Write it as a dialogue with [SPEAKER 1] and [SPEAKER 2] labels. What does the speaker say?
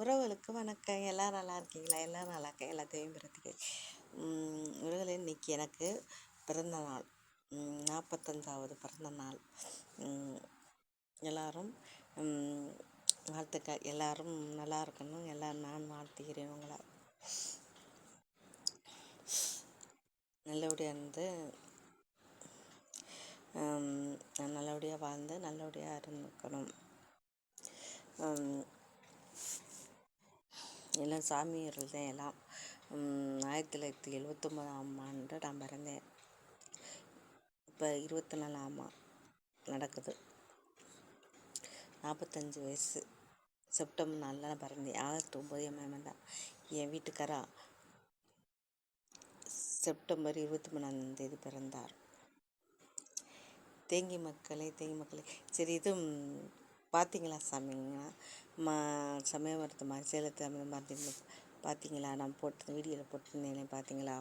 [SPEAKER 1] உறவுகளுக்கு வணக்கம். எல்லோரும் நல்லா இருக்கீங்களா? எல்லோரும் நல்லா இருக்கேன். எல்லாத்தையும் பிறத்துக்கு உறவுகளே இன்னைக்கு எனக்கு பிறந்த நாள். நாற்பத்தஞ்சாவது பிறந்த நாள். எல்லோரும் வாழ்த்துக்கள். எல்லோரும் நல்லா இருக்கணும். எல்லோரும் நான் வாழ்த்துகிறேன் உங்களை. நல்லபடியாக இருந்து நல்லபடியாக வாழ்ந்து நல்லபடியாக இருந்துக்கணும். எல்லாம் சாமியார்கள் தான் எல்லாம். ஆயிரத்தி தொள்ளாயிரத்தி எழுவத்தொம்பதாம் ஆண்டு நான் பிறந்தேன். இப்போ இருபத்தி நாலாம் நடக்குது. நாற்பத்தஞ்சு வயசு. செப்டம்பர் நாலில் நான் பிறந்தேன். ஆகஸ்ட் ஒம்பது என் மேமன் தான். என் வீட்டுக்காரா செப்டம்பர் இருபத்தி மூணாம் தேதி பிறந்தார். தேங்கி மக்களே தேங்கி மக்களே. சரி இது பார்த்தீங்களா சாமிங்களா மா சமயபுரத்து மாதிரி சேலத்து மருந்து பார்த்தீங்களா நான் போட்டு வீடியோவில் போட்டிருந்தேனே பார்த்தீங்களா